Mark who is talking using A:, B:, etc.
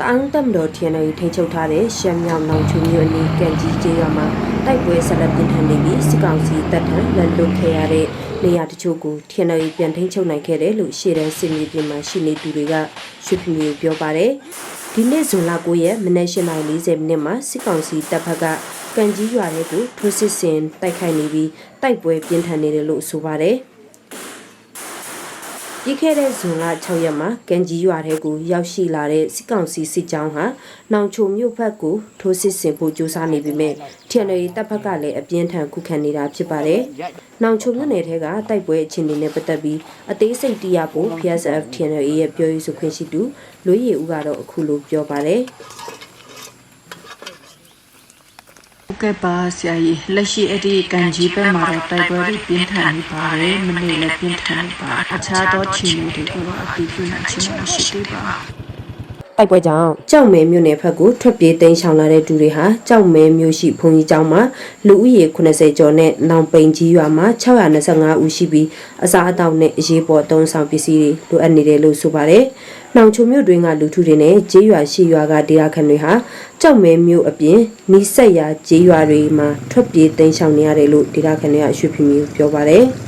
A: တအောင်းတပ်မတော် TNL ထိန်းချုပ်ထားတဲ့ရှမ်းမြောက်နောင်ချုံမြို့အနီးကန်ကြီးကျေးရွာမှာတိုက်ပွဲဆက်လက်ပြင်းထန်နေပြီးစစ်ကောင်စီတပ်ထံလက်လွတ်ခဲ့ရတဲ့နေရာတချို့ကို TNL ပြန်ထိန်းချုပ်နိုင်ခဲ့တယ်လို့ရှေ့တန်းစစ်မြေပြင်မှာရှိနေသူတွေကရွှေဖြူမျိုးပြောပါတယ်ဒီနေ့ဇွန်လ9ရက်မနက်၈ :40 မိနစ်မှာစစ်ကောင်စီတပ်ဖက်ကကန်ကြီးရွာထဲကိုထိုးစစ်ဆင်တိုက်ခိုက်နေပြီးတိုက်ပွဲပြင်းထန်နေတယ်လို့ဆိုပါတယ် ပြီးခဲ့တဲ့ဇွန်လ6ရက်မှာကန်ကြီးရွာထဲကိုရောက်ရှိလာတဲ့စစ်ကောင်စီစစ်ကြောင်းဟာနောင်ချိုမြို့ဘက်ကိုထိုးစစ်ဆင်ဖို့ကြိုးစားနေပေမဲ့ TNL တပ်ဖက်ကလည်းအပြင်းထန်ခုခံနေတာဖြစ်ပါတယ်။နောင်ချိုမြို့နယ်ထဲကတိုက်ပွဲအခြေအနေနဲ့ပတ်သက်ပြီးအသေးစိတ်သိရဖို့ PSF TNL ရဲ့ပြောရေးဆိုခွင့်ရှိသူလွေးရည်ဦးကတော့အခုလိုပြောပါတယ်။
B: ဟုတ်ကဲ့ပါဆရာကြီးလက်ရှိအဲ့ဒီကန်ကြီးဘက်မှာတော့တိုက်ပွဲတွေပြင်းထန်နေပါတယ်မနေ့လည်းပြင်းထန်နေပါအခြားသောခြေအနေတွေကိုတော့အတူတူနိုင်ချင်းမရှိသေးပါဘူး
A: တိုက်ပွဲကြောင့်ကြောက်မဲမြို့နယ်ဘက်ကိုထွက်ပြေးတိမ်းရှောင်လာတဲ့သူတွေဟာကြောက်မဲမြို့ရှိဘုံကြီးကျောင်းမှာလူဦးရေ80ကျော်နဲ့နောင်ပိန်ကြီးရွာမှာ625ဦးရှိပြီးအစားအသောက်နဲ့အရေးပေါ်တုံးဆောင်ပစ္စည်းတွေလိုအပ်နေတယ်လို့ဆိုပါတယ်။နောင်ချုံမြို့တွင်းကလူထုတွေနဲ့ကျေးရွာရှိရွာကဒေသခံတွေဟာကြောက်မဲမြို့အပြင်နီးစက်ရာကျေးရွာတွေမှာထွက်ပြေးတိမ်းရှောင်နေရတယ်လို့ဒေသခံတွေကရွှေဖြူမျိုးပြောပါတယ်။